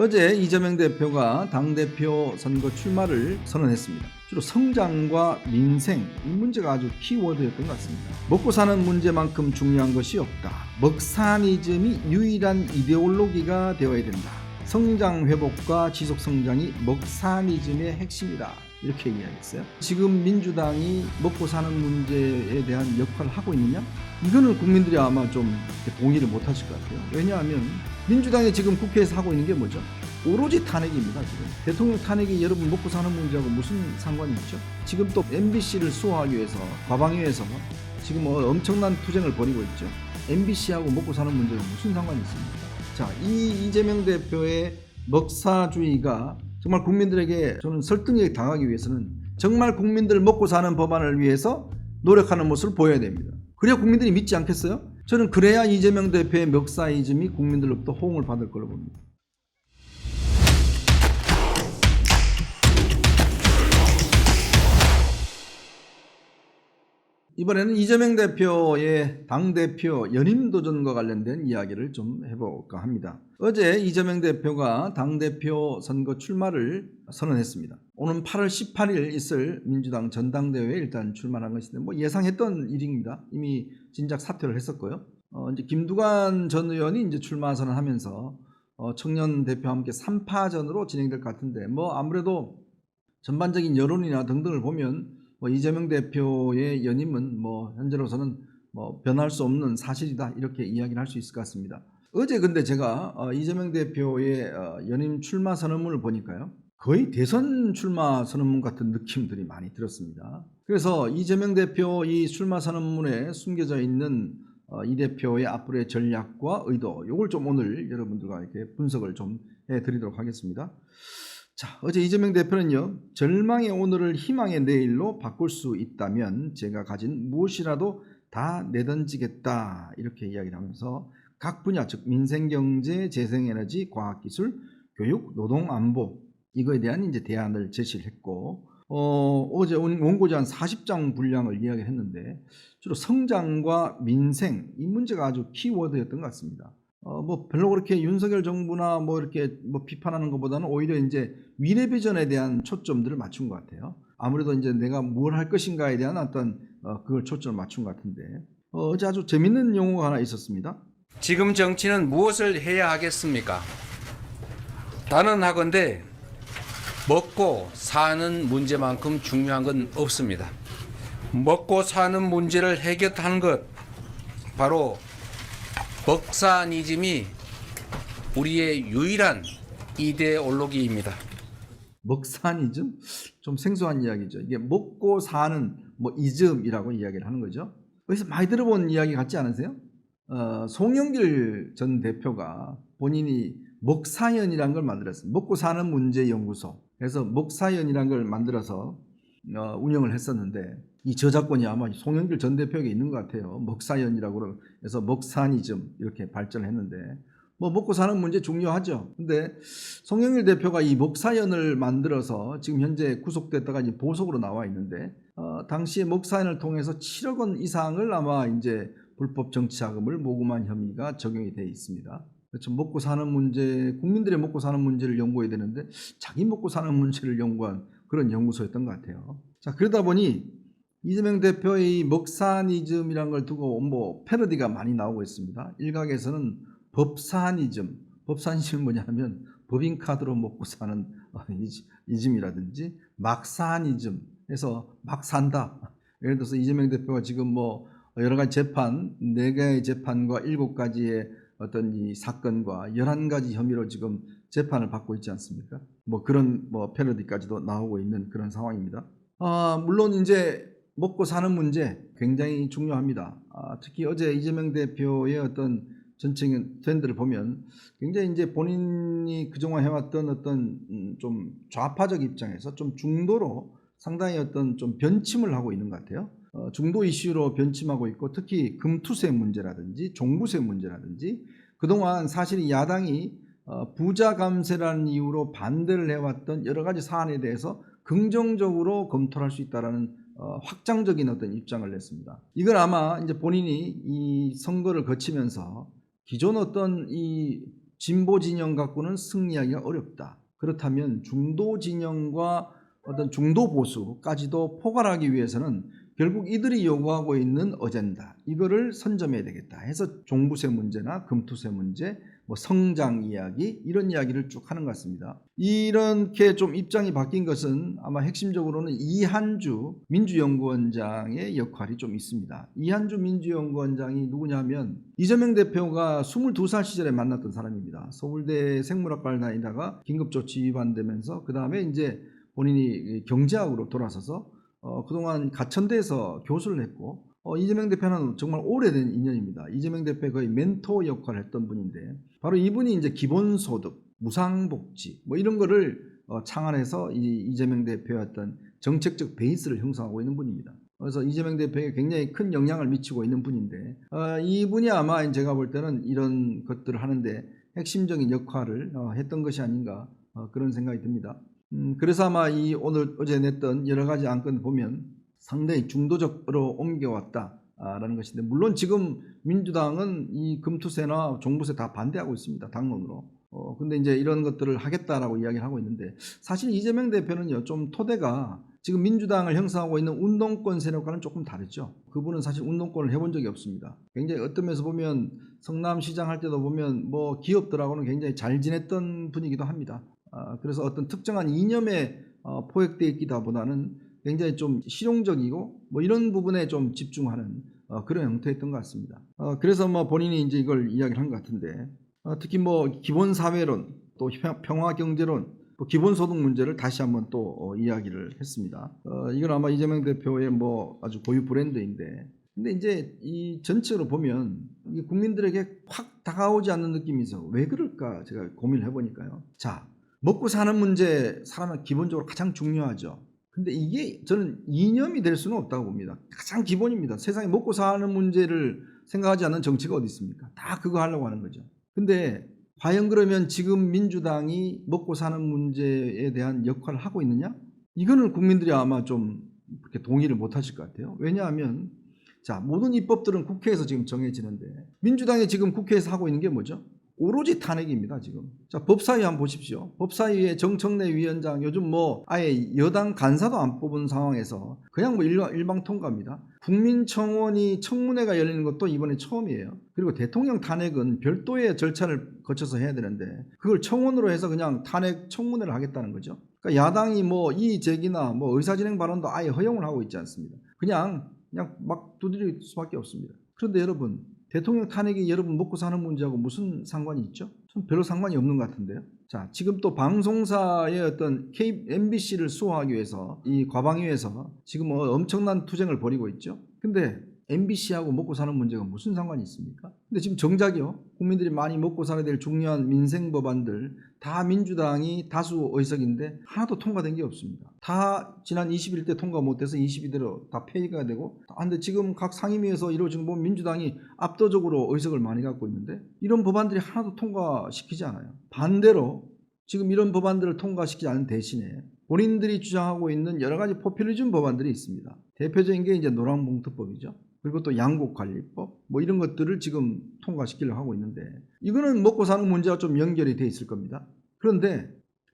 어제 이재명 대표가 당대표 선거 출마를 선언했습니다. 주로 성장과 민생 이 문제가 아주 키워드였던 것 같습니다. 먹고 사는 문제만큼 중요한 것이 없다. 먹사니즘이 유일한 이데올로기가 되어야 된다. 성장 회복과 지속 성장이 먹사니즘의 핵심이다. 이렇게 이야기했어요. 지금 민주당이 먹고 사는 문제에 대한 역할을 하고 있느냐? 이거는 국민들이 아마 좀 동의를 못 하실 것 같아요. 왜냐하면 민주당이 지금 국회에서 하고 있는 게 뭐죠? 오로지 탄핵입니다. 지금 대통령 탄핵이 여러분 먹고 사는 문제하고 무슨 상관이 있죠? 지금 또 MBC를 수호하기 위해서 과방위에서 지금 뭐 엄청난 투쟁을 벌이고 있죠. MBC하고 먹고 사는 문제가 무슨 상관이 있습니까? 자, 이 이재명 대표의 먹사주의가 정말 국민들에게 저는 설득력이 당하기 위해서는 정말 국민들 먹고 사는 법안을 위해서 노력하는 모습을 보여야 됩니다. 그래야 국민들이 믿지 않겠어요? 저는 그래야 이재명 대표의 먹사이즘이 국민들로부터 호응을 받을 거로 봅니다. 이번에는 이재명 대표의 당대표 연임 도전과 관련된 이야기를 좀 해볼까 합니다. 어제 이재명 대표가 당대표 선거 출마를 선언했습니다. 오는 8월 18일 있을 민주당 전당대회에 일단 출마한 것인데 뭐 예상했던 일입니다. 이미 진작 사퇴를 했었고요. 어, 이제 김두관 전 의원이 이제 출마 선언하면서 어, 청년 대표와 함께 3파전으로 진행될 것 같은데 뭐 아무래도 전반적인 여론이나 등등을 보면 뭐 이재명 대표의 연임은 뭐 현재로서는 뭐 변할 수 없는 사실이다 이렇게 이야기를 할 수 있을 것 같습니다. 어제 근데 제가 어, 이재명 대표의 어, 연임 출마 선언문을 보니까요 거의 대선 출마 선언문 같은 느낌들이 많이 들었습니다. 그래서 이재명 대표 이 출마 선언문에 숨겨져 있는 어, 이 대표의 앞으로의 전략과 의도 요걸 좀 오늘 여러분들과 이렇게 분석을 좀 해드리도록 하겠습니다. 자, 어제 이재명 대표는요, 절망의 오늘을 희망의 내일로 바꿀 수 있다면 제가 가진 무엇이라도 다 내던지겠다. 이렇게 이야기를 하면서 각 분야, 즉, 민생경제, 재생에너지, 과학기술, 교육, 노동, 안보, 이거에 대한 이제 대안을 제시를 했고, 어, 어제 원- 원고지 한 40장 분량을 이야기했는데, 주로 성장과 민생, 이 문제가 아주 키워드였던 것 같습니다. 어, 뭐 별로 그렇게 윤석열 정부나 뭐 이렇게 뭐 비판하는 것보다는 오히려 이제 미래 비전에 대한 초점들을 맞춘 것 같아요. 아무래도 이제 내가 뭘 할 것인가에 대한 어떤 어, 그걸 초점을 맞춘 것 같은데 어, 어제 아주 재밌는 용어가 하나 있었습니다. 지금 정치는 무엇을 해야 하겠습니까? 단언하건대 먹고 사는 문제만큼 중요한 건 없습니다. 먹고 사는 문제를 해결하는 것 바로 먹사니즘이 우리의 유일한 이데올로기입니다. 먹사니즘 좀 생소한 이야기죠. 이게 먹고 사는 뭐 이즘이라고 이야기를 하는 거죠. 여기서 많이 들어본 이야기 같지 않으세요? 어, 송영길 전 대표가 본인이 먹사연이라는 걸 만들었어요. 먹고 사는 문제 연구소. 그래서 먹사연이라는 걸 만들어서 어, 운영을 했었는데 이 저작권이 아마 송영길 전 대표에게 있는 것 같아요. 먹사연이라고 해서 먹사니즘 이렇게 발전했는데 뭐 먹고 사는 문제 중요하죠. 근데 송영길 대표가 이 먹사연을 만들어서 지금 현재 구속됐다가 이제 보석으로 나와 있는데 어, 당시에 먹사연을 통해서 7억 원 이상을 아마 이제 불법 정치자금을 모금한 혐의가 적용이 돼 있습니다. 그렇죠. 먹고 사는 문제, 국민들의 먹고 사는 문제를 연구해야 되는데 자기 먹고 사는 문제를 연구한 그런 연구소였던 것 같아요. 자 그러다 보니 이재명 대표의 먹사니즘이란 걸 두고 뭐 패러디가 많이 나오고 있습니다. 일각에서는 법사니즘, 법사니즘은 뭐냐면 법인 카드로 먹고 사는 어, 이즘이라든지 막사니즘 해서 막 산다. 예를 들어서 이재명 대표가 지금 뭐 여러 가지 재판, 네 개의 재판과 일곱 가지의 어떤 이 사건과 열한 가지 혐의로 지금 재판을 받고 있지 않습니까? 뭐 그런 뭐 패러디까지도 나오고 있는 그런 상황입니다. 아, 물론 이제 먹고 사는 문제 굉장히 중요합니다. 아, 특히 어제 이재명 대표의 어떤 전체적인 트렌드를 보면 굉장히 이제 본인이 그동안 해왔던 어떤 음, 좀 좌파적 입장에서 좀 중도로 상당히 어떤 좀 변침을 하고 있는 것 같아요. 어, 중도 이슈로 변침하고 있고 특히 금투세 문제라든지 종부세 문제라든지 그동안 사실 이 야당이 어, 부자 감세라는 이유로 반대를 해왔던 여러 가지 사안에 대해서 긍정적으로 검토를 할수 있다라는 어, 확장적인 어떤 입장을 냈습니다. 이건 아마 이제 본인이 이 선거를 거치면서 기존 어떤 이 진보 진영 갖고는 승리하기가 어렵다. 그렇다면 중도 진영과 어떤 중도 보수까지도 포괄하기 위해서는 결국 이들이 요구하고 있는 어젠다 이거를 선점해야 되겠다 해서 종부세 문제나 금투세 문제 뭐 성장 이야기 이런 이야기를 쭉 하는 것 같습니다. 이렇게 좀 입장이 바뀐 것은 아마 핵심적으로는 이한주 민주연구원장의 역할이 좀 있습니다. 이한주 민주연구원장이 누구냐면 이재명 대표가 22살 시절에 만났던 사람입니다. 서울대 생물학과를 다니다가 긴급조치 위반되면서 그 다음에 이제 본인이 경제학으로 돌아서서 어, 그동안 가천대에서 교수를 했고 어, 이재명 대표는 정말 오래된 인연입니다. 이재명 대표의 거의 멘토 역할을 했던 분인데 바로 이분이 이제 기본소득, 무상복지 뭐 이런 거를 어, 창안해서 이 이재명 대표의 어떤 정책적 베이스를 형성하고 있는 분입니다. 그래서 이재명 대표에게 굉장히 큰 영향을 미치고 있는 분인데 어, 이분이 아마 제가 볼 때는 이런 것들을 하는데 핵심적인 역할을 어, 했던 것이 아닌가 어, 그런 생각이 듭니다. 음, 그래서 아마 이 오늘 어제 냈던 여러 가지 안건을 보면 상당히 중도적으로 옮겨왔다라는 것인데 물론 지금 민주당은 이 금투세나 종부세 다 반대하고 있습니다 당론으로. 어 근데 이제 이런 것들을 하겠다라고 이야기를 하고 있는데 사실 이재명 대표는요 좀 토대가 지금 민주당을 형성하고 있는 운동권 세력과는 조금 다르죠. 그분은 사실 운동권을 해본 적이 없습니다. 굉장히 어떤 면에서 보면 성남시장 할 때도 보면 뭐 기업들하고는 굉장히 잘 지냈던 분이기도 합니다. 아, 그래서 어떤 특정한 이념에 어, 포획되어 있기보다는 굉장히 좀 실용적이고 뭐 이런 부분에 좀 집중하는 어, 그런 형태였던 것 같습니다. 어, 그래서 뭐 본인이 이제 이걸 이야기를 한 것 같은데 어, 특히 뭐 기본 사회론 또 평- 평화 경제론 또 기본 소득 문제를 다시 한번 또 어, 이야기를 했습니다. 어, 이건 아마 이재명 대표의 뭐 아주 고유 브랜드인데 근데 이제 이 전체로 보면 이 국민들에게 확 다가오지 않는 느낌이 있어. 왜 그럴까 제가 고민을 해보니까요. 자, 먹고 사는 문제 사람은 기본적으로 가장 중요하죠. 근데 이게 저는 이념이 될 수는 없다고 봅니다. 가장 기본입니다. 세상에 먹고 사는 문제를 생각하지 않는 정치가 어디 있습니까? 다 그거 하려고 하는 거죠. 근데 과연 그러면 지금 민주당이 먹고 사는 문제에 대한 역할을 하고 있느냐? 이거는 국민들이 아마 좀 그렇게 동의를 못 하실 것 같아요. 왜냐하면 자, 모든 입법들은 국회에서 지금 정해지는데 민주당이 지금 국회에서 하고 있는 게 뭐죠? 오로지 탄핵입니다, 지금. 자, 법사위 한번 보십시오. 법사위의 정청래 위원장 요즘 뭐 아예 여당 간사도 안 뽑은 상황에서 그냥 뭐 일방, 일방 통과입니다. 국민청원이 청문회가 열리는 것도 이번에 처음이에요. 그리고 대통령 탄핵은 별도의 절차를 거쳐서 해야 되는데 그걸 청원으로 해서 그냥 탄핵 청문회를 하겠다는 거죠. 그러니까 야당이 뭐 이의 제기나 뭐 의사진행 발언도 아예 허용을 하고 있지 않습니다. 그냥 그냥 막 두드릴 수밖에 없습니다. 그런데 여러분 대통령 탄핵이 여러분 먹고 사는 문제하고 무슨 상관이 있죠? 좀 별로 상관이 없는 것 같은데요. 자, 지금 또 방송사의 어떤 K, MBC를 수호하기 위해서 이 과방위에서 지금 뭐 엄청난 투쟁을 벌이고 있죠. 근데 MBC하고 먹고 사는 문제가 무슨 상관이 있습니까? 근데 지금 정작이요. 국민들이 많이 먹고 살아야 될 중요한 민생 법안들 다 민주당이 다수 의석인데 하나도 통과된 게 없습니다. 다 지난 21대 때 통과 못해서 22대로 다 폐기가 되고 아, 근데 지금 각 상임위에서 이루어진 거 보면 민주당이 압도적으로 의석을 많이 갖고 있는데 이런 법안들이 하나도 통과시키지 않아요. 반대로 지금 이런 법안들을 통과시키지 않은 대신에 본인들이 주장하고 있는 여러 가지 포퓰리즘 법안들이 있습니다. 대표적인 게 이제 노란봉투법이죠. 그리고 또 양국관리법 뭐 이런 것들을 지금 통과시키려고 하고 있는데 이거는 먹고 사는 문제와 좀 연결이 돼 있을 겁니다. 그런데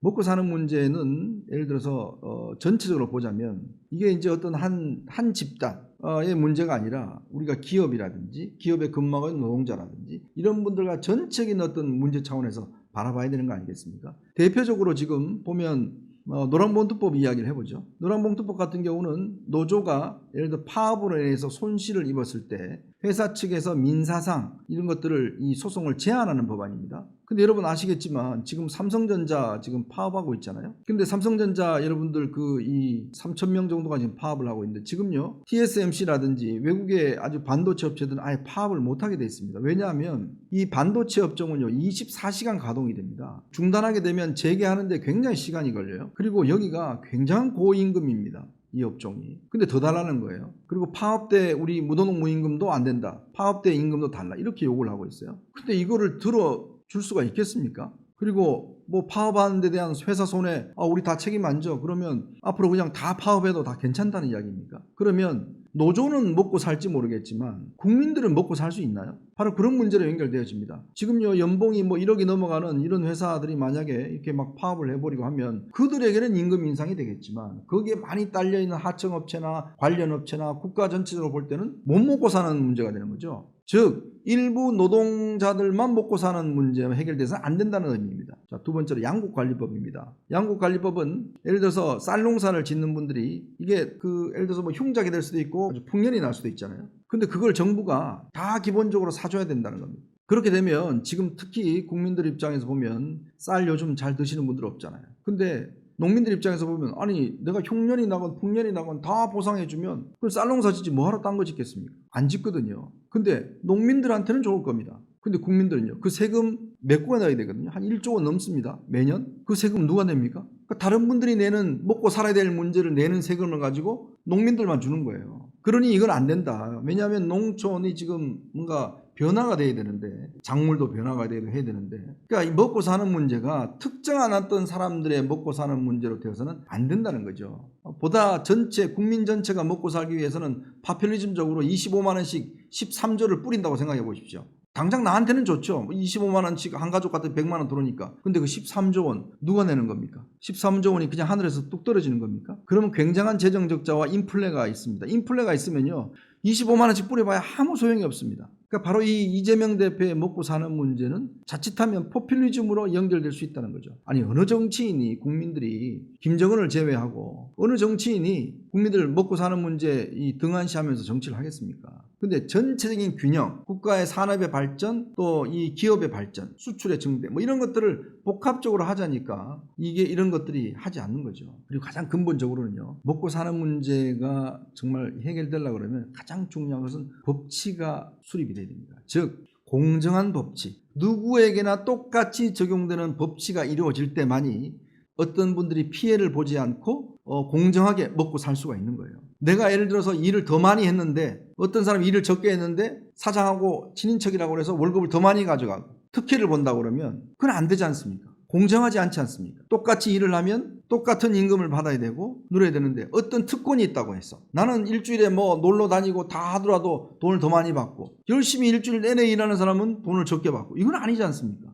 먹고 사는 문제는 예를 들어서 어, 전체적으로 보자면 이게 이제 어떤 한, 한 집단의 문제가 아니라 우리가 기업이라든지 근무하고 있는 노동자라든지 이런 분들과 전체적인 어떤 문제 차원에서 바라봐야 되는 거 아니겠습니까? 대표적으로 지금 보면 어, 노란봉투법 이야기를 해보죠. 노란봉투법 같은 경우는 노조가 예를 들어 파업으로 인해서 손실을 입었을 때 회사 측에서 민사상 이런 것들을 이 소송을 제한하는 법안입니다. 근데 여러분 아시겠지만 지금 삼성전자 지금 파업하고 있잖아요. 근데 삼성전자 여러분들 그 이 3천 명 정도가 지금 파업을 하고 있는데 지금요 TSMC라든지 외국의 아주 반도체 업체들은 아예 파업을 못 하게 돼 있습니다. 왜냐하면 이 반도체 업종은요 24시간 가동이 됩니다. 중단하게 되면 재개하는데 굉장히 시간이 걸려요. 그리고 여기가 굉장한 고임금입니다. 이 업종이. 근데 더 달라는 거예요. 그리고 파업 때 우리 무도농 무임금도 안 된다. 파업 때 임금도 달라. 이렇게 요구를 하고 있어요. 근데 이거를 들어 줄 수가 있겠습니까? 그리고 뭐 파업하는 데 대한 회사 손해 아 우리 다 책임 안 져. 그러면 앞으로 그냥 다 파업해도 다 괜찮다는 이야기입니까? 그러면 노조는 먹고 살지 모르겠지만 국민들은 먹고 살 수 있나요? 바로 그런 문제로 연결되어집니다. 지금요 연봉이 뭐 1억이 넘어가는 이런 회사들이 만약에 이렇게 막 파업을 해버리고 하면 그들에게는 임금 인상이 되겠지만 거기에 많이 딸려 있는 하청업체나 관련 업체나 국가 전체적으로 볼 때는 못 먹고 사는 문제가 되는 거죠. 즉 일부 노동자들만 먹고 사는 문제가 해결돼서는 안 된다는 의미입니다. 자, 두 번째로 양국관리법입니다. 양국관리법은 예를 들어서 쌀 농사를 짓는 분들이 이게 그 예를 들어서 뭐 흉작이 될 수도 있고 풍년이 날 수도 있잖아요. 근데 그걸 정부가 다 기본적으로 사줘야 된다는 겁니다. 그렇게 되면 지금 특히 국민들 입장에서 보면 쌀 요즘 잘 드시는 분들 없잖아요. 근데 농민들 입장에서 보면 아니 내가 흉년이 나건 풍년이 나건 다 보상해주면 그 쌀농 사 짓지 뭐하러 딴 거 짓겠습니까? 안 짓거든요. 근데 농민들한테는 좋을 겁니다. 근데 국민들은요. 그 세금 몇 구가 나야 되거든요. 한 1조 원 넘습니다. 매년. 그 세금 누가 냅니까? 그러니까 다른 분들이 내는 먹고 살아야 될 문제를 내는 세금을 가지고 농민들만 주는 거예요. 그러니 이건 안 된다. 왜냐하면 농촌이 지금 뭔가 변화가 돼야 되는데 작물도 변화가 해야 되는데 그러니까 이 먹고 사는 문제가 특정한 어떤 사람들의 먹고 사는 문제로 되어서는 안 된다는 거죠. 보다 전체 국민 전체가 먹고 살기 위해서는 파퓰리즘적으로 25만 원씩 13조를 뿌린다고 생각해 보십시오. 당장 나한테는 좋죠. 25만 원씩 한 가족 같은 100만 원 들어오니까. 근데 그 13조 원 누가 내는 겁니까? 13조 원이 그냥 하늘에서 뚝 떨어지는 겁니까? 그러면 굉장한 재정 적자와 인플레가 있습니다. 인플레가 있으면요. 25만 원씩 뿌려봐야 아무 소용이 없습니다. 그러니까 바로 이 이재명 대표의 먹고 사는 문제는 자칫하면 포퓰리즘으로 연결될 수 있다는 거죠. 아니 어느 정치인이 국민들이 김정은을 제외하고 어느 정치인이 국민들 먹고 사는 문제 이 등한시하면서 정치를 하겠습니까? 근데 전체적인 균형, 국가의 산업의 발전, 또 이 기업의 발전, 수출의 증대, 뭐 이런 것들을 복합적으로 하자니까 이게 이런 것들이 하지 않는 거죠. 그리고 가장 근본적으로는요, 먹고 사는 문제가 정말 해결되려고 그러면 가장 중요한 것은 법치가 수립이 돼야 됩니다. 즉, 공정한 법치, 누구에게나 똑같이 적용되는 법치가 이루어질 때만이 어떤 분들이 피해를 보지 않고 어, 공정하게 먹고 살 수가 있는 거예요. 내가 예를 들어서 일을 더 많이 했는데 어떤 사람이 일을 적게 했는데 사장하고 친인척이라고 해서 월급을 더 많이 가져가고 특혜를 본다고 그러면 그건 안 되지 않습니까? 공정하지 않지 않습니까? 똑같이 일을 하면 똑같은 임금을 받아야 되고 누려야 되는데 어떤 특권이 있다고 했어. 나는 일주일에 뭐 놀러 다니고 다 하더라도 돈을 더 많이 받고 열심히 일주일 내내 일하는 사람은 돈을 적게 받고 이건 아니지 않습니까?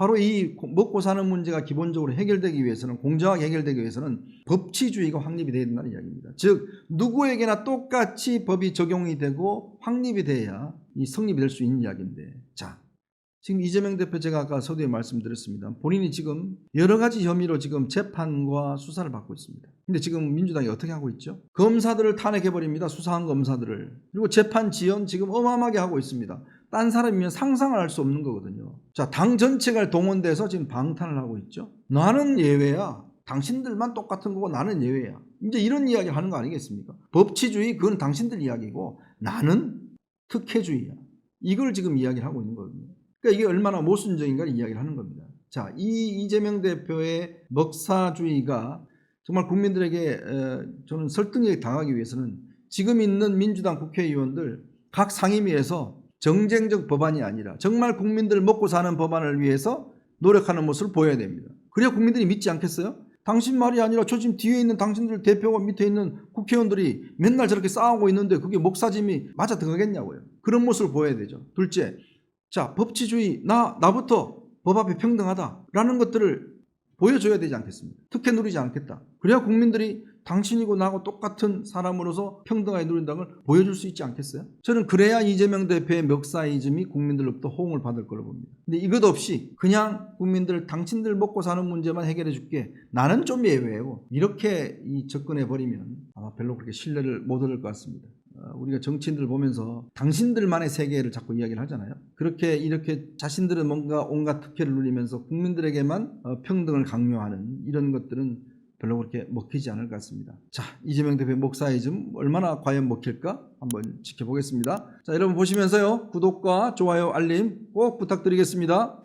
바로 이 먹고 사는 문제가 기본적으로 해결되기 위해서는 공정하게 해결되기 위해서는 법치주의가 확립이 되어야 된다는 이야기입니다. 즉 누구에게나 똑같이 법이 적용이 되고 확립이 돼야 이 성립이 될 수 있는 이야기인데 자 지금 이재명 대표 제가 아까 서두에 말씀드렸습니다. 본인이 지금 여러 가지 혐의로 지금 재판과 수사를 받고 있습니다. 근데 지금 민주당이 어떻게 하고 있죠? 검사들을 탄핵해버립니다. 수사한 검사들을. 그리고 재판 지연 지금 어마어마하게 하고 있습니다. 딴 사람이면 상상을 할 수 없는 거거든요. 자, 당 전체가 동원돼서 지금 방탄을 하고 있죠. 나는 예외야. 당신들만 똑같은 거고 나는 예외야. 이제 이런 이야기를 하는 거 아니겠습니까? 법치주의 그건 당신들 이야기고 나는 특혜주의야. 이걸 지금 이야기를 하고 있는 거거든요. 그러니까 이게 얼마나 모순적인가를 이야기를 하는 겁니다. 자, 이 이재명 대표의 먹사주의가 정말 국민들에게 에, 저는 설득력이 당하기 위해서는 지금 있는 민주당 국회의원들 각 상임위에서 정쟁적 법안이 아니라 정말 국민들 먹고 사는 법안을 위해서 노력하는 모습을 보여야 됩니다. 그래야 국민들이 믿지 않겠어요? 당신 말이 아니라 저 지금 뒤에 있는 당신들 대표가 밑에 있는 국회의원들이 맨날 저렇게 싸우고 있는데 그게 목사짐이 맞아 들어가겠냐고요. 그런 모습을 보여야 되죠. 둘째, 자 법치주의 나 나부터 법 앞에 평등하다라는 것들을 보여줘야 되지 않겠습니까? 특혜 누리지 않겠다. 그래야 국민들이 당신이고 나하고 똑같은 사람으로서 평등하게 누린다는 걸 보여줄 수 있지 않겠어요? 저는 그래야 이재명 대표의 멱사이즘이 국민들로부터 호응을 받을 거로 봅니다. 근데 이것 없이 그냥 국민들 당신들 먹고 사는 문제만 해결해 줄게. 나는 좀 예외고 이렇게 이 접근해 버리면 아마 별로 그렇게 신뢰를 못 얻을 것 같습니다. 어, 우리가 정치인들 보면서 당신들만의 세계를 자꾸 이야기를 하잖아요. 그렇게 이렇게 자신들은 뭔가 온갖 특혜를 누리면서 국민들에게만 어, 평등을 강요하는 이런 것들은 별로 그렇게 먹히지 않을 것 같습니다. 자, 이재명 대표의 목사이즘 얼마나 과연 먹힐까 한번 지켜보겠습니다. 자, 여러분 보시면서요. 구독과 좋아요, 알림 꼭 부탁드리겠습니다.